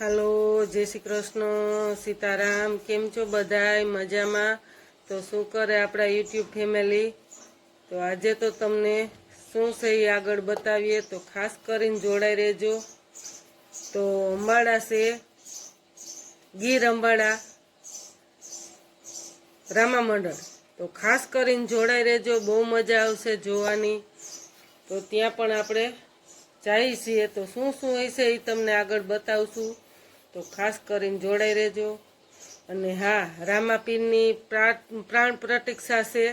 હાલો, જય શ્રી કૃષ્ણ, સીતારામ, કેમ છો બધાય? મજામાં? તો શું કરે આપણા યુટ્યુબ ફેમિલી? તો આજે તો તમને શું છે એ આગળ બતાવીએ? તો ખાસ કરીને જોડાઈ રહેજો. તો અંબાડા છે, ગીર અંબાડા, રામા મંડળ. તો ખાસ કરીને જોડાઈ રહેજો, બહુ મજા આવશે જોવાની. તો ત્યાં પણ આપણે જઈએ છીએ. તો શું શું હશે એ તમને આગળ બતાવશું. તો ખાસ કરીને જોડાઈ રહેજો. અને હા, રામાપીરની પ્રા- પ્રાણ પ્રતિક્ષા છે.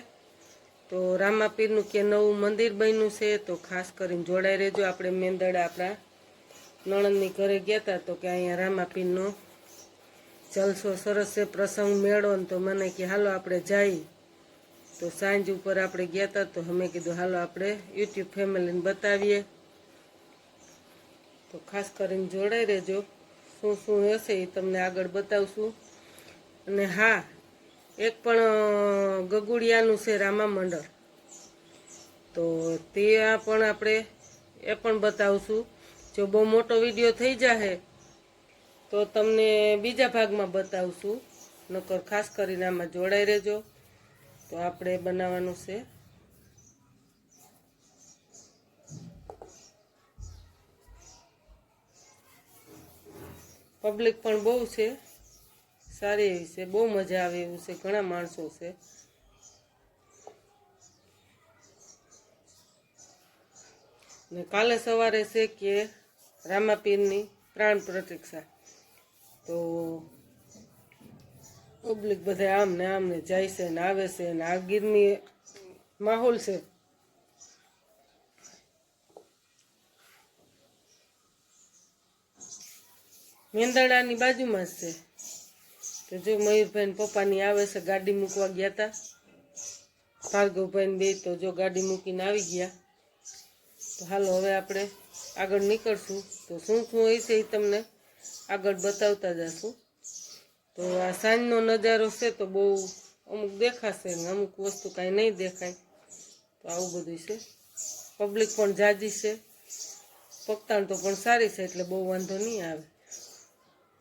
તો રામાપીરનું કે નવું મંદિર બન્યું છે, તો ખાસ કરીને જોડાઈ રહેજો. આપણે મેંદડા આપણા નણંદની ઘરે ગયા હતા તો કે અહીંયા રામાપીરનો જલસો સરસ છે, પ્રસંગ મેળો ને તો મને કે હાલો આપણે જઈ. તો સાંજ ઉપર આપણે ગયા હતા તો અમે કીધું હાલો આપણે યુટ્યુબ ફેમિલીને બતાવીએ. તો ખાસ કરીને જોડાઈ રહેજો. શું શું હશે એ તમને આગળ બતાવશું. અને હા, એક પણ ગગુડિયાનું છે રામા મંડળ. તો ત્યાં પણ આપણે એ પણ બતાવશું. જો બહુ મોટો વીડિયો થઈ જશે તો તમને બીજા ભાગમાં બતાવશું. નકર ખાસ કરીને આમાં જોડાઈ રહેજો. તો આપણે બનાવવાનું છે. પબ્લિક પણ બહુ છે. સારી એવી છે. બહુ મજા આવે એવું છે. ઘણા માણસો છે. ને કાલે સવારે છે કે રામાપીરની પ્રાણ પ્રતિક્ષા. તો પબ્લિક બધા આમ ને આમ ને જાય છે ને આવે છે ને આ ગીરની માહોલ છે. મેંદડાની બાજુમાં જ છે. તો જો મયુરભાઈ પપ્પાની આવે છે, ગાડી મૂકવા ગયા હતા ભાર્ગવભાઈ બે, તો જો ગાડી મૂકીને આવી ગયા. તો હાલો હવે આપણે આગળ નીકળશું. તો શું શું હોય છે એ તમને આગળ બતાવતા જશું. તો આ સાંજનો નજારો છે તો બહુ અમુક દેખાશે ને અમુક વસ્તુ કાંઈ નહીં દેખાય. તો આવું બધું છે. પબ્લિક પણ જાજી છે. પગતાણ તો પણ સારી છે, એટલે બહુ વાંધો નહીં આવે.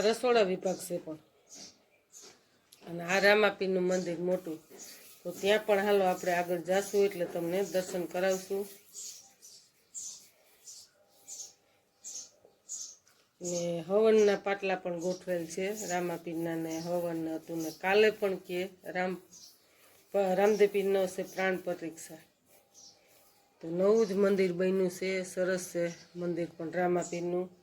રસોડા વિભાગ છે પણ. અને આ રામાપીરનું મંદિર મોટું. તો ત્યાં પણ હાલો આપણે આગળ જાશું એટલે તમને દર્શન કરાવશું. ને હવનના પાટલા પણ ગોઠવેલ છે. રામાપીરના ને હવન હતું ને કાલે પણ કે રામ રામદેવપીરનો છે પ્રાણ પ્રતિક્ષા તો નવું જ મંદિર બન્યું છે. સરસ છે મંદિર પણ રામાપીરનું.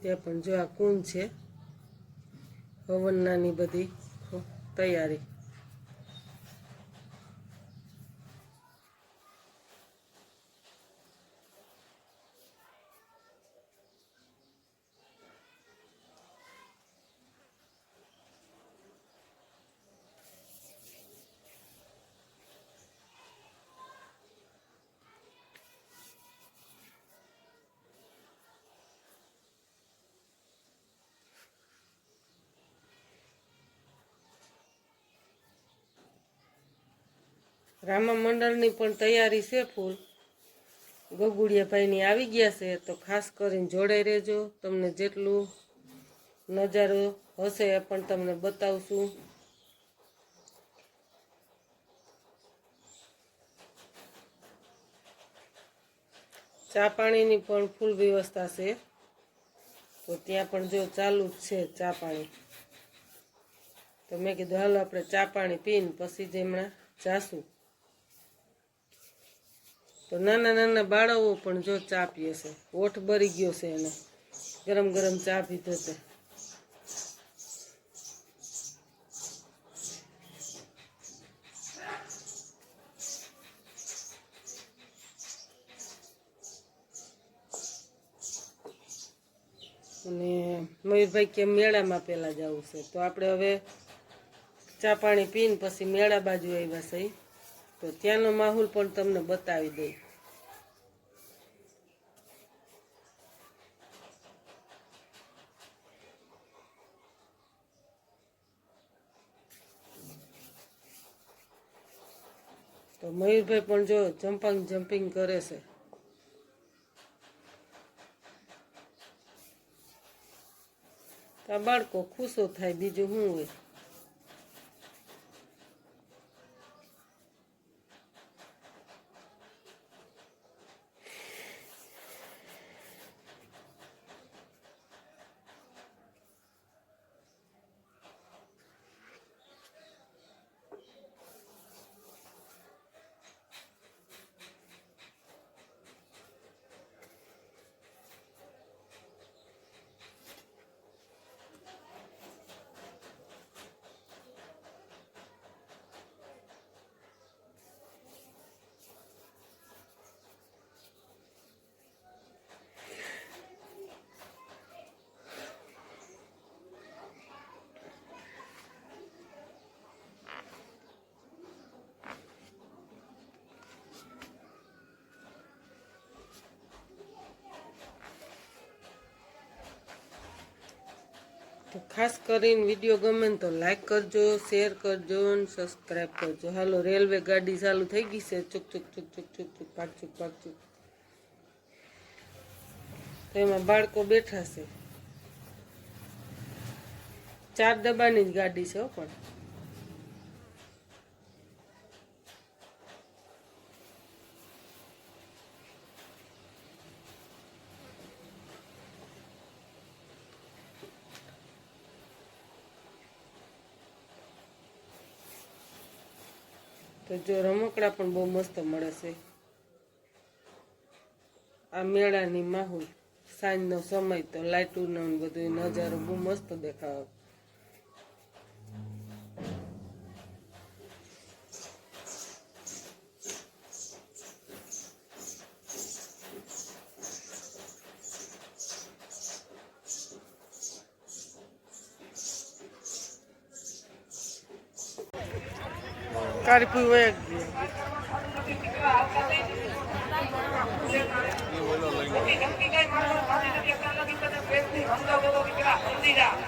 ત્યાં પણ જો આ કુંડ છે હવનનાની બધી તૈયારી. રામા મંડળની પણ તૈયારી છે ફૂલ. ગગુડિયાભાઈની આવી ગયા છે, તો ખાસ કરીને જોડાઈ રહેજો. તમને જેટલું નજારો હશે એ પણ તમને બતાવશું. ચા પાણીની પણ ફૂલ વ્યવસ્થા છે. તો ત્યાં પણ જો ચાલુ જ છે ચા પાણી. તો મેં કીધું, હાલ, આપણે ચા પાણી પીને પછી જ હમણાં જાશું. તો નાના નાના બાળકો પણ જો ચા પીએ છે, ઓઠ બરી ગયો છે એને. ગરમ ગરમ ચા પીધો છે અને મયુરભાઈ કે મેળામાં પહેલાં જવું છે, તો આપણે હવે ચા પાણી પીને પછી મેળા બાજુ આવ્યા છે તો ત્યાંનો માહોલ પણ તમને બતાવી દઈ તો મયુરભાઈ પણ જો જમ્પિંગ જમ્પિંગ કરે છે. આ બાળકો ખુશો થાય, બીજું શું હોય? ખાસ કરીને વીડિયો ગમે ને તો લાઈક કરજો શેર કરજો અને સબસ્ક્રાઈબ કરજો. હાલો રેલવે ગાડી ચાલુ થઈ ગઈ છે. ચૂક ચૂક ચૂક ચૂક ચૂક ચૂક પાક ચૂક પાક ચૂક. એમાં બાળકો બેઠા છે. ચાર ડબ્બાની જ ગાડી છે પણ. તો જો રમકડા પણ બહુ મસ્ત મળે છે. આ મેળાની માહોલ, સાંજનો સમય તો લાઇટોનો બધું નજારો બહુ મસ્ત દેખાવ કારપુર વયા ગયા.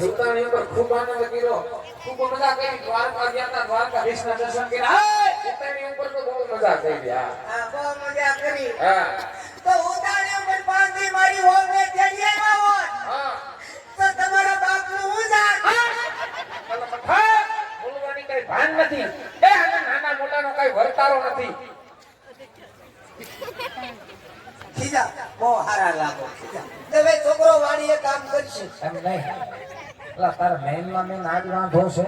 સુતાણી ઉપર ખૂબ આનંદ કર્યો. ખૂબ મજા કરી. દ્વારકા ગયા હતા. દ્વારકાધીશ ના દર્શન કર્યા. હાય! સુતાણી ઉપર તો બહુ મજા કરી ગયા. હા હા. બોલવાની કઈ ભાન નથી. એ આના નાના મોટાનો કઈ વર્તારો નથી. છોકરો વાડીએ કામ કરશે. એમ નહીં. તારા મેનમાં મેન આજ વાંધો છે.